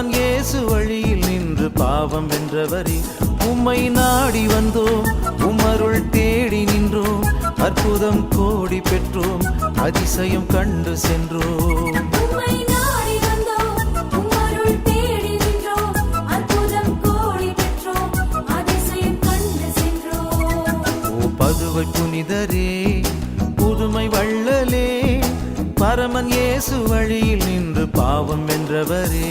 பரமன் இயேசு வழியில் நின்று பாவம் வென்றவரே உம்மை நாடி வந்தோம் உமருள் தேடி நின்றோம் அற்புதம் கோடி பெற்றோம் அதிசயம் கண்டு சென்றோம். பதுவை புனிதரே புதுமை வள்ளலே பரமன் இயேசு வழியில் நின்று பாவம் வென்றவரே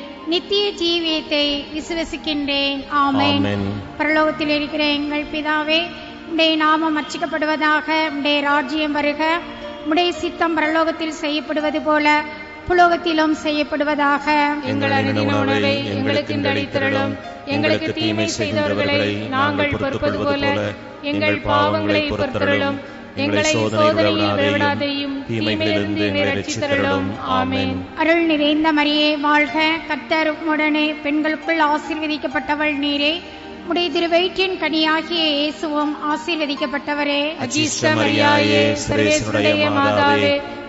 நித்திய ஜீவியத்தை விசுவசிக்கின்றேன். ஆமென். பரலோகத்தில் இருக்கிற எங்கள் பிதாவே உடைய நாமம் அர்ச்சிக்கப்படுவதாக உடைய ராஜ்யம் வருக. உடைய சித்தம் பரலோகத்தில் செய்யப்படுவது போல புலோகத்திலும் செய்யப்படுவதாக. எங்கள் அனுதின உணவை எங்களுக்கு அளித்தருளும் எங்களுக்கு தீமை செய்தவர்களை நாங்கள் பொறுப்பது போல எங்கள் பாவங்களை பொறுத்தருளும். எங்களை சோதனையில் விடாதையும் தீமையிலிருந்து ரட்சித்தருளும். ஆமென். அருள் நிறைந்த மரியே வாழ்க. கர்த்தர் உடனே பெண்களுக்குள் ஆசீர்வதிக்கப்பட்டவள் நீரே. உடைய திருவயிற்றின் கனியாகிய இயேசுவும் ஆசீர்வதிக்கப்பட்டவரே. சர்வேஸ்வருடைய மாதாவே.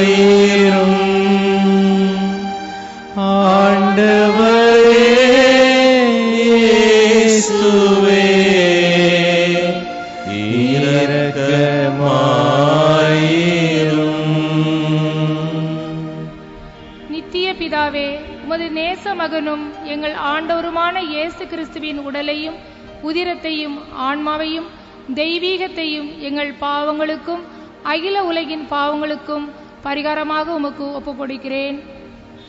இரக்கமாயிரும் ஆண்டவரே இயேசுவே இரக்கமாயிரும் நித்திய பிதாவே உமது நேச மகனும் எங்கள் ஆண்டவருமான இயேசு கிறிஸ்துவின் உடலையும் உதிரத்தையும் ஆன்மாவையும் தெய்வீகத்தையும் எங்கள் பாவங்களுக்கும் அகில உலகின் பாவங்களுக்கும் பரிகாரமாக உமக்கு ஒப்புக் கொடுக்கிறேன்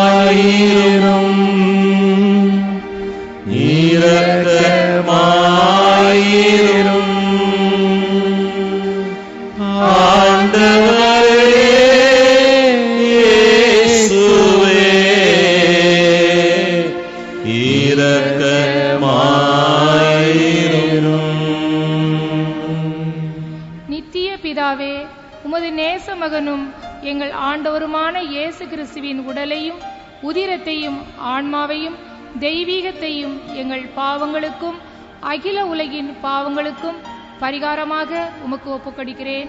இரக்கமாயிரும் இரக்கமாயிரும் எங்கள் பாவங்களுக்கும் அகில உலகின் பாவங்களுக்கும் பரிகாரமாக உமக்கு ஒப்புக்கொடுக்கிறேன்.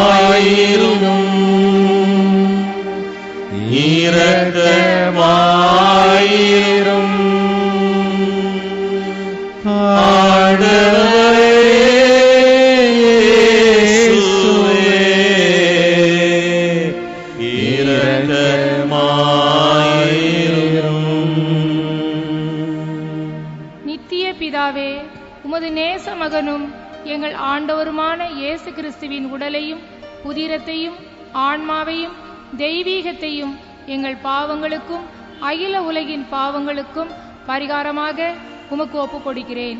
பாவங்களுக்கும் பரிகாரமாக உமக்கு ஒப்புக் கொடுக்கிறேன்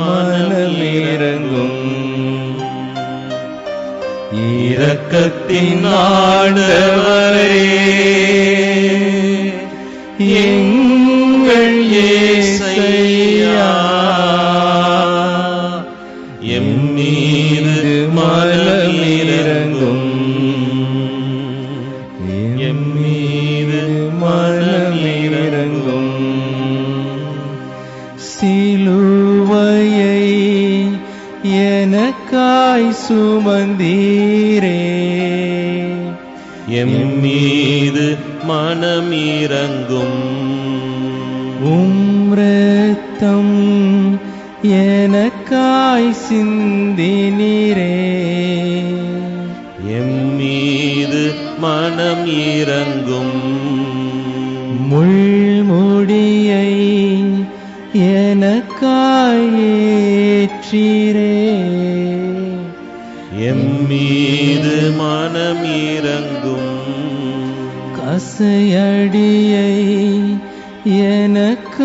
எம்மீது மனமிரங்கும் இரக்கத்தின் ஆண்டவரே எங்கள் மனமிரங்கும் உம் ரத்தம் எனக்காய் சிந்தினீரே. எம்மீது மனம் இறங்கும். முள்முடியை எனக்காய் ஏற்றீரே. எம்மீது மனம் இறங்கும். ஆசையடியை எனக்காயேற்றிரே.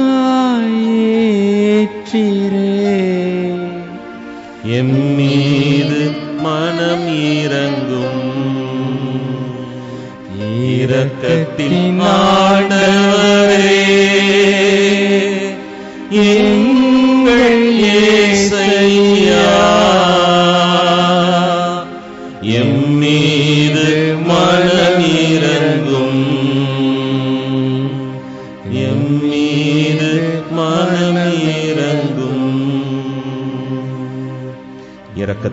எம்மீது மனம் இறங்கும். ஈரக்கத்தின் ஆண்டவரே. ஏ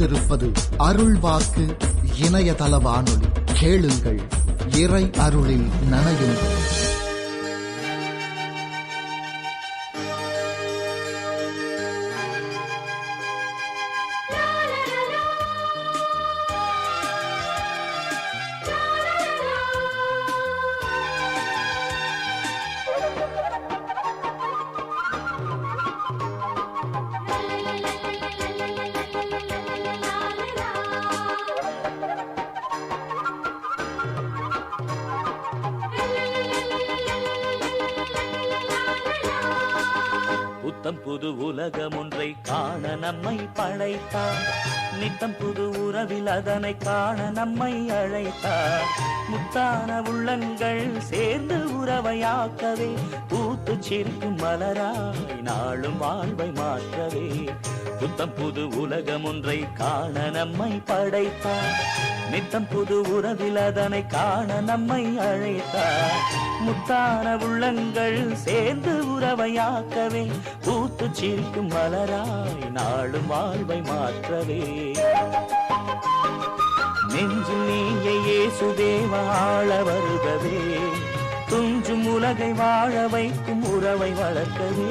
இணைந்திருப்பது அருள்வாக்கு இணையதள வானொலி கேளுங்கள் இறை அருளில் நனையுங்கள். நித்தம் புது உலகம் ஒன்றை காண நம்மை படைத்தார். நித்தம் புது உறவில் அதனை காண நம்மை அழைத்தார். முத்தான உள்ளங்கள் சேர்ந்து உறவையாக்கவே பூத்து சிரிக்கும் மலராய் நாளும் வாழ்வை மாற்றவே. புத்தம் புது உலகம் ஒன்றை காண நம்மை படைத்தார். நித்தம் புது உறவில் அதனை காண நம்மை அழைத்தார். முத்தான உள்ளங்கள் சேர்ந்து உறவையாக்கவே பூத்து சிரிக்கும் மலராய் நாளும் வாழ்வை மாற்றவே. நெஞ்சில் நீயே சுதேவ ஆள வருகவே துஞ்சும் உலகை வாழ வைக்கும் உறவை வளர்க்கவே.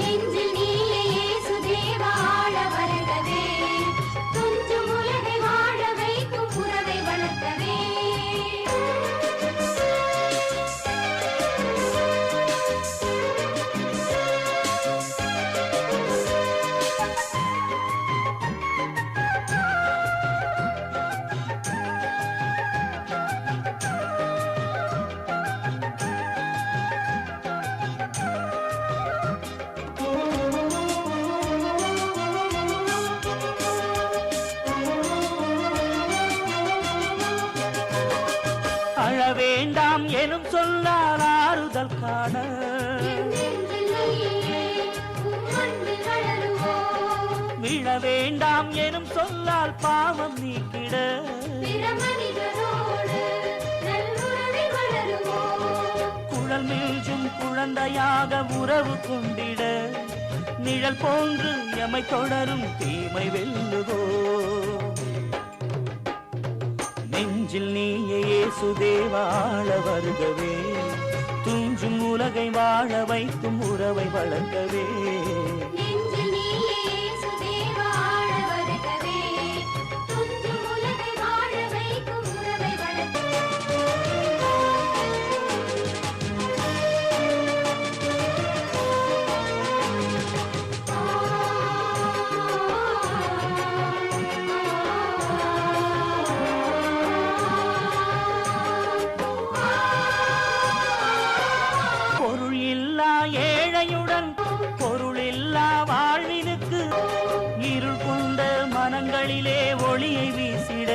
நெஞ்சில் நீயே சுதேவ ஆள விழ வேண்டாம் எனும் சொல்லால் பாவம் நீக்கிட. குழல் மில்ஜும் குழந்தையாக உறவு கொண்டிட. நிழல் போன்று எமை தொடரும் தீமை வெல்லுவோ நெஞ்சில் நீயே இயேசுதேவாழ வருகவே. துஞ்சும் உலகை வாழ வைக்கும் உறவை வளர்க்கவே. கருணையுடன் பொருளில்லா வாழ்வினுக்கு இருள் கொண்ட மனங்களிலே ஒளியை வீசிட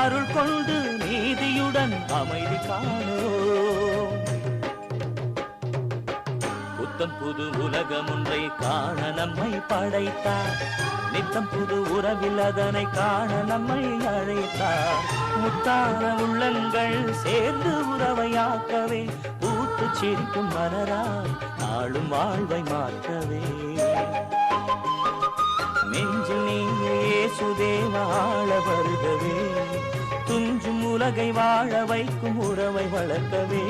அருள் கொண்டு நீதியுடன் அமைதி காணோம் புத்தம் புது உலகம் ஒன்றை காண நம்மை படைத்தார். நித்தம் புது உறவில் அதனை காண நம்மை அழைத்தார். முத்தான உள்ளங்கள் சேர்ந்து உறவையாக்கவே பூத்து சிரிக்கும் மலரால் நாளும் வாழ்வை மாற்றவே. நெஞ்சில் நீயே இயேசுதேவ ஆள வருகவே. துஞ்சும் உலகை வாழ வைக்கும் உறவை வளர்க்கவே.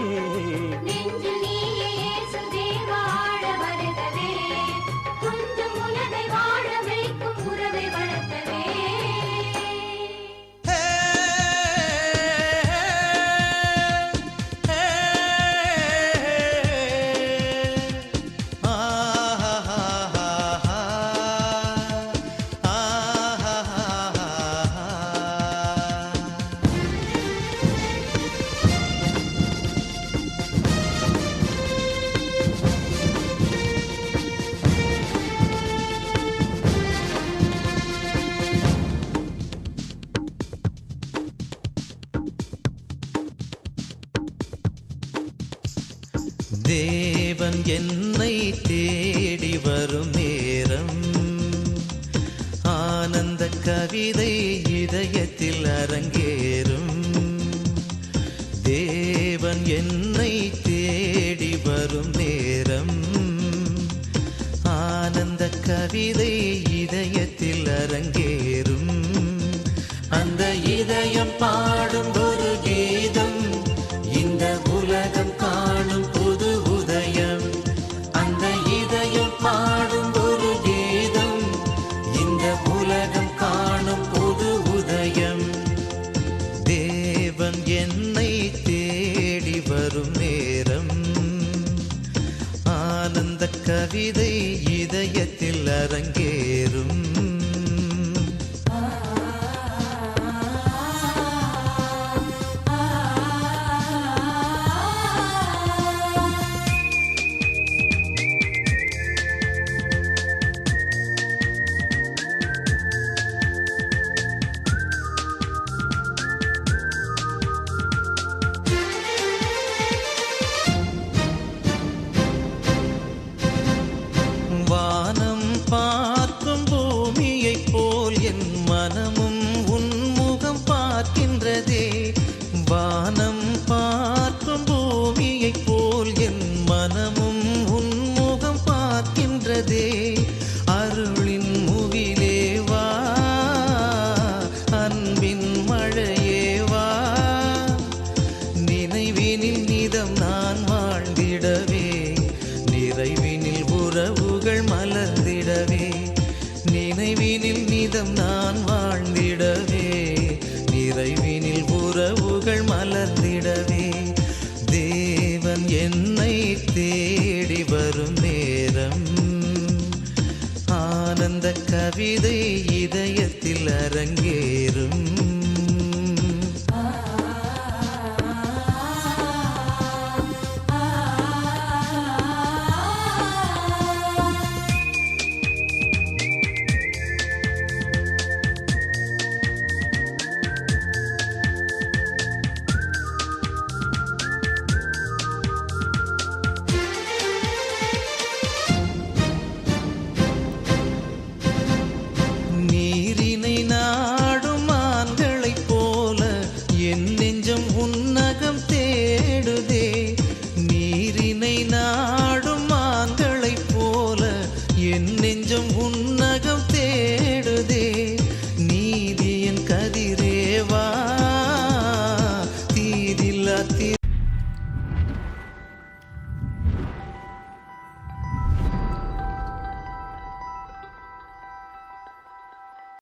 இதயத்தில் அரங்கேறும். அந்த இதயம் பாடும் ஒரு கீதம். இந்த உலகம் காணும் புது உதயம். அந்த இதயம் பாடும் ஒரு கீதம். இந்த உலகம் காணும் புது உதயம். தேவன் என்னை தேடி வரும் நேரம். ஆனந்த கவிதை இதயத்தில் அரங்கேறும்